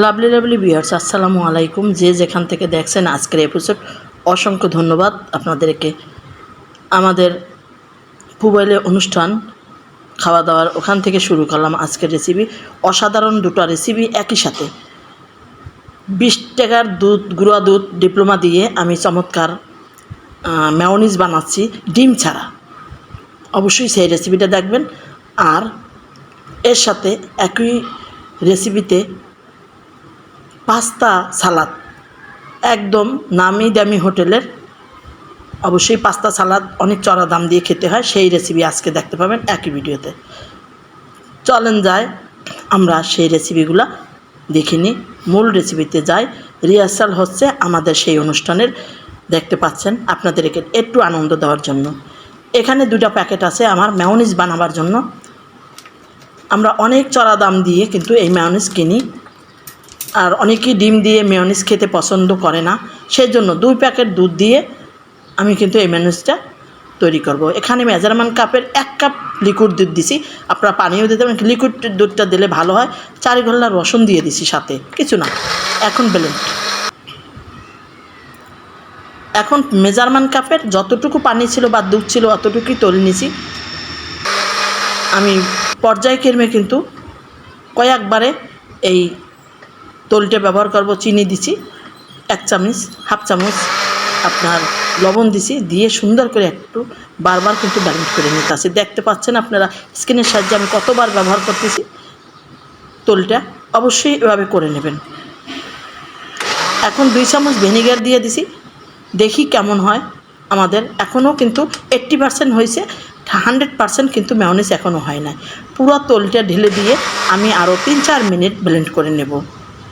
Lovely lovely বিয়ার্স আসসালামু আলাইকুম। যে যেখান থেকে দেখছেন আজকের এপিসোড অসংখ্য ধন্যবাদ আপনাদেরকে। আমাদের মোবাইলে অনুষ্ঠান খাওয়া দাওয়ার ওখান থেকে শুরু করলাম আজকের রেসিপি অসাধারণ দুটো রেসিপি একই সাথে। বিশ টাকার দুধ, গুঁড়া দুধ ডিপ্লোমা দিয়ে আমি চমৎকার ম্যাওনিজ বানাচ্ছি, ডিম ছাড়া। অবশ্যই সেই রেসিপিটা দেখবেন। আর এর সাথে একই রেসিপিতে পাস্তা সালাদ। একদম নামি দামি হোটেলের। অবশ্যই পাস্তা সালাদ অনেক চড়া দাম দিয়ে খেতে হয়, সেই রেসিপি আজকে দেখতে পাবেন একই ভিডিওতে। চলেন যায় আমরা সেই রেসিপিগুলো দেখে নিই। মূল রেসিপিতে যাই রিহার্সাল হচ্ছে আমাদের সেই অনুষ্ঠানের। দেখতে পাচ্ছেন আপনাদেরকে একটু আনন্দ দেওয়ার জন্য। এখানে দুটো প্যাকেট আছে আমার ম্যাওনিজ বানাবার জন্য। আমরা অনেক চড়া দাম দিয়ে কিন্তু এই ম্যাওনিজ কিনি। আর অনেকেই ডিম দিয়ে মেয়নিজ খেতে পছন্দ করে না। সেই জন্য দুই প্যাকেট দুধ দিয়ে আমি কিন্তু এই ম্যানেজটা তৈরি করব। এখানে মেজারমেন্ট কাপের এক কাপ লিকুইড দুধ দিছি। আপনারা পানিও দিতে পারেন লিকুইড দুধটা দিলে ভালো হয়। চার গল্লা রসুন দিয়ে দিছি সাথে, কিছু না। এখন বেলেন এখন মেজারমেন্ট কাপের যতটুকু পানি ছিল বা দুধ ছিল অতটুকুই তৈরি নিছি। আমি পর্যায়ক্রমে কিন্তু কয়েকবারে এই তলটে ব্যবহার করব, চিনি দিছি, এক চামচ, হাফ চামচ আপনার লবণ দিছি, দিয়ে সুন্দর করে একটু বারবার কিন্তু ব্যালেন্স করে নিতে আসি দেখতে পাচ্ছেন আপনারা, স্কিনের সাহায্যে আমি কতবার ব্যবহার করতেছি। তোলটা অবশ্যই এভাবে করে নেবেন। এখন দুই চামচ ভিনিগার দিয়ে দিছি, দেখি কেমন হয়। আমাদের এখনও কিন্তু এইট্টি পার্সেন্ট হয়েছে হান্ড্রেড পার্সেন্ট কিন্তু ম্যাওনিস এখনও হয় না পুরো তোলটা ঢেলে দিয়ে আমি আরও তিন চার মিনিট ব্লেন্ড করে নেব।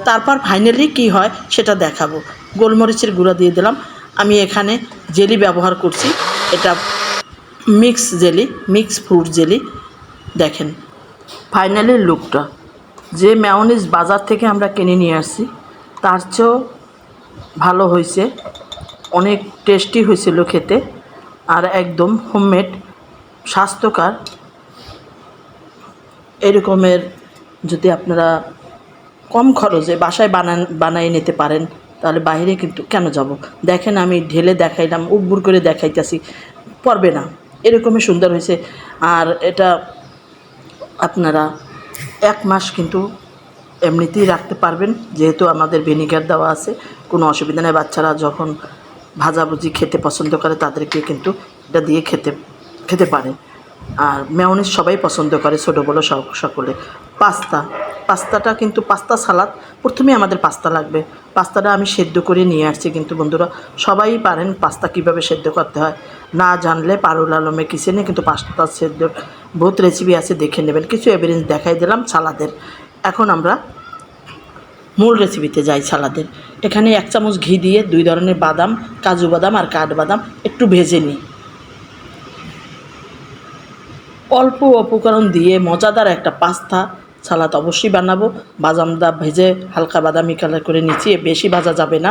তারপর ফাইনালি কি হয় সেটা দেখাবো। গোলমরিচের গুঁড়া দিয়ে দিলাম। আমি এখানে জেলি ব্যবহার করছি। এটা mix jelly mix fruit jelly. দেখেন ফাইনালি লুকটা যে ম্যাওনিজ বাজার থেকে আমরা কিনে নিয়ে আসছি, তার চেয়েও ভালো হয়েছে। অনেক টেস্টি হয়েছিল খেতে। আর একদম হোমমেড স্বাস্থ্যকর। এরকমের যদি আপনারা কম খরচে বাসায় বানান, বানিয়ে নিতে পারেন। তাহলে বাইরে কিন্তু কেন যাব? দেখেন আমি ঢেলে দেখাইলাম, উব্বুর করে দেখাইতেছি। পারবে না। এরকমই সুন্দর হয়েছে। আর এটা আপনারা এক মাস কিন্তু এমনিতেই রাখতে পারবেন। যেহেতু আমাদের ভিনিগার দেওয়া আছে, কোনো অসুবিধা নেই। বাচ্চারা যখন ভাজাভুজি খেতে পছন্দ করে, তাদেরকে কিন্তু এটা দিয়ে খেতে খেতে পারে। আর মেয়নিজ সবাই পছন্দ করে, ছোটো বড়ো সকলে। পাস্তা পাস্তাটা কিন্তু পাস্তা সালাদ। প্রথমে আমাদের পাস্তা লাগবে। পাস্তাটা আমি সেদ্ধ করে নিয়ে আসছি কিন্তু বন্ধুরা, সবাই পারেন পাস্তা কীভাবে সেদ্ধ করতে হয়। না জানলে পারুল আলমে কিচেনে কিন্তু পাস্তা সেদ্ধ, বহুত রেসিপি আছে, দেখে নেবেন। কিছু এভিডেন্স দেখাই দিলাম সালাদের। এখন আমরা মূল রেসিপিতে যাই সালাদের। এখানে এক চামচ ঘি দিয়ে দুই ধরনের বাদাম, কাজু বাদাম আর কাঠবাদাম একটু ভেজে নিই। অল্প উপকরণ দিয়ে মজাদার একটা পাস্তা সালাদ অবশ্যই বানাবো। বাদামদা ভেজে হালকা বাদামি কালার করে নিচ্ছি বেশি ভাজা যাবে না।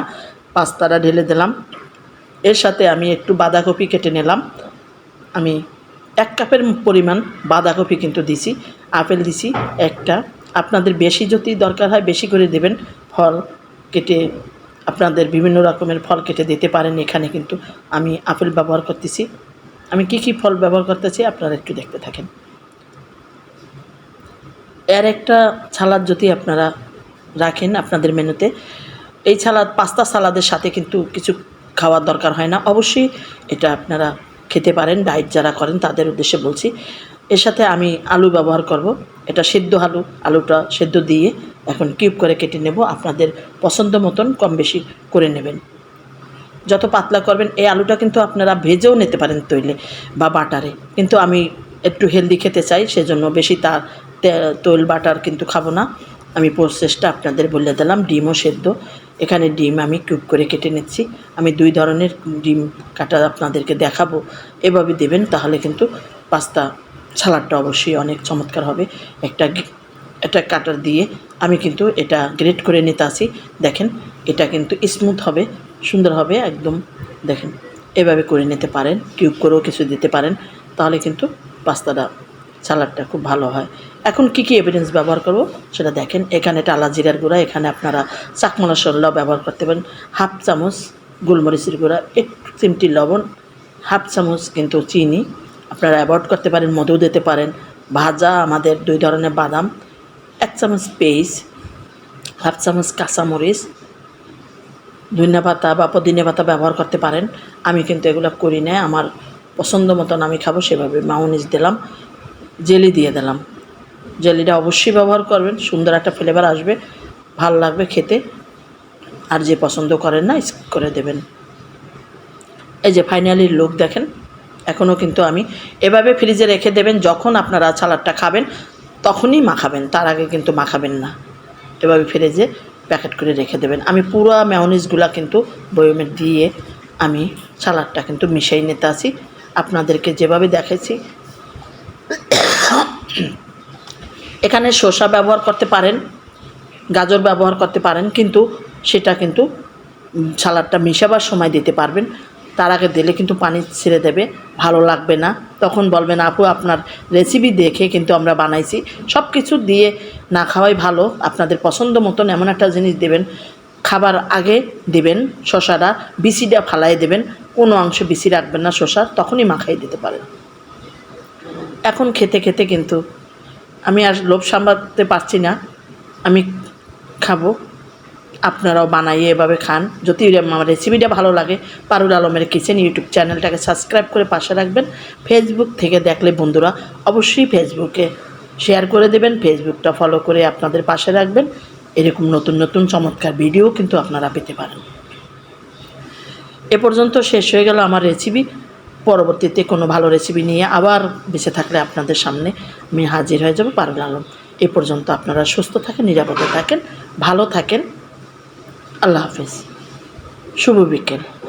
পাস্তাটা ঢেলে দিলাম। এর সাথে আমি একটু বাঁধাকপি কেটে নিলাম। আমি এক কাপের পরিমাণ বাঁধাকপি কিন্তু দিছি, আপেল দিছি একটা। আপনাদের বেশি যদি দরকার হয় বেশি করে দেবেন। ফল কেটে আপনাদের বিভিন্ন রকমের ফল কেটে দিতে পারেন এখানে কিন্তু। আমি আপেল ব্যবহার করতেছি। আমি কি কি ফল ব্যবহার করতেছি আপনারা একটু দেখতে থাকেন। এর একটা সালাদ যদি আপনারা রাখেন আপনাদের মেনুতে, এই সালাদ, পাস্তা সালাদের সাথে কিন্তু কিছু খাওয়ার দরকার হয় না। অবশ্যই এটা আপনারা খেতে পারেন, ডায়েট যারা করেন তাদের উদ্দেশ্যে বলছি। এর সাথে আমি আলু ব্যবহার করব। এটা সেদ্ধ আলু, আলুটা সেদ্ধ দিয়ে এখন কিউব করে কেটে নেব। আপনাদের পছন্দ মতন কম বেশি করে নেবেন। যত পাতলা করবেন, এই আলুটা কিন্তু আপনারা ভেজেও নিতে পারেন তৈলে বা বাটারে। কিন্তু আমি একটু হেলদি খেতে চাই, সেজন্য বেশি তার তৈল, বাটার কিন্তু খাব না। আমি প্রসেসটা আপনাদের বলে দিলাম, ডিমও সেদ্ধ। এখানে ডিম আমি কিউব করে কেটে নিচ্ছি। আমি দুই ধরনের ডিম কাটা আপনাদেরকে দেখাবো। এভাবে দেবেন, তাহলে কিন্তু পাস্তা সালাডটা অবশ্যই অনেক চমৎকার হবে। একটা এটা কাটার দিয়ে আমি কিন্তু এটা গ্রেট করে নিতে আসি দেখেন, এটা কিন্তু স্মুথ হবে, সুন্দর হবে, একদম দেখেন। এভাবে করে নিতে পারেন কিউব করেও কিছু দিতে পারেন, তাহলে কিন্তু পাস্তাটা সালাডটা খুব ভালো হয়। এখন কি কি এভিডেন্স ব্যবহার করব সেটা দেখেন। এখানে টালা জিরার গুঁড়া, এখানে আপনারা চাকমা মশলা ব্যবহার করতে পারেন। হাফ চামচ গোলমরিচের গুঁড়া একটু চিমটি লবণ, হাফ চামচ কিন্তু চিনি। আপনারা অ্যাভয়েড করতে পারেন, মধু দিতে পারেন। ভাজা আমাদের দুই ধরনের বাদাম, এক চামচ পেস্ট হাফ চামচ কাঁচামরিচ, ধনিয়া পাতা বা পুদিনা পাতা ব্যবহার করতে পারেন। আমি কিন্তু এগুলো করি না আমার পছন্দ মতন আমি খাব, সেভাবে মাউনিস দিলাম। জেলি দিয়ে দিলাম। জেলিটা অবশ্যই ব্যবহার করবেন, সুন্দর একটা ফ্লেভার আসবে, ভালো লাগবে খেতে। আর যে পছন্দ করেন না স্কিপ করে দেবেন। এই যে ফাইনালি লুক দেখেন, এখনও কিন্তু আমি এভাবে ফ্রিজে রেখে দেবেন, যখন আপনারা সালাডটা খাবেন, তখনই মাখাবেন, তার আগে কিন্তু মাখাবেন না। এভাবে ফ্রিজে প্যাকেট করে রেখে দেবেন। আমি পুরো ম্যাওনিজগুলা কিন্তু বয়মে দিয়ে আমি সালাডটা কিন্তু মিশিয়ে নিতে আসি। আপনাদেরকে যেভাবে দেখেছি এখানে শসা ব্যবহার করতে পারেন, গাজর ব্যবহার করতে পারেন, কিন্তু সেটা কিন্তু সালাডটা মিশাবার সময় দিতে পারবেন। তার আগে দিলে কিন্তু পানি ছেড়ে দেবে, ভালো লাগবে না। তখন বলবেন, আপু, আপনার রেসিপি দেখে কিন্তু আমরা বানাইছি। সব কিছু দিয়ে না খাওয়াই ভালো, আপনাদের পছন্দ মতন এমন একটা জিনিস দেবেন। খাবার আগে দেবেন শশাটা বিচিটা ফালাই দেবেন। কোনো অংশ বিচি রাখবেন না শশার তখনই মাখাই দিতে পারেন। এখন খেতে খেতে কিন্তু আমি আর লোভ সামলাতে পারছি না। আমি খাব। আপনারাও বানাইয়ে এভাবে খান। যদি আমার রেসিপিটা ভালো লাগে, পারুল আলমের কিচেন ইউটিউব চ্যানেলটাকে সাবস্ক্রাইব করে পাশে রাখবেন। ফেসবুক থেকে দেখলে বন্ধুরা অবশ্যই ফেসবুকে শেয়ার করে দেবেন। ফেসবুকটা ফলো করে আপনাদের পাশে রাখবেন। এরকম নতুন নতুন চমৎকার ভিডিও কিন্তু আপনারা পেতে পারেন। এ পর্যন্ত শেষ হয়ে গেল আমার রেসিপি পরবর্তীতে কোনো ভালো রেসিপি নিয়ে আবার বেঁচে থাকলে আপনাদের সামনে আমি হাজির হয়ে যাব পারুল আলম। এ পর্যন্ত আপনারা সুস্থ থাকেন, নিরাপদে থাকেন, ভালো থাকেন। আল্লাহ হাফিজ। শুভ বিকেল।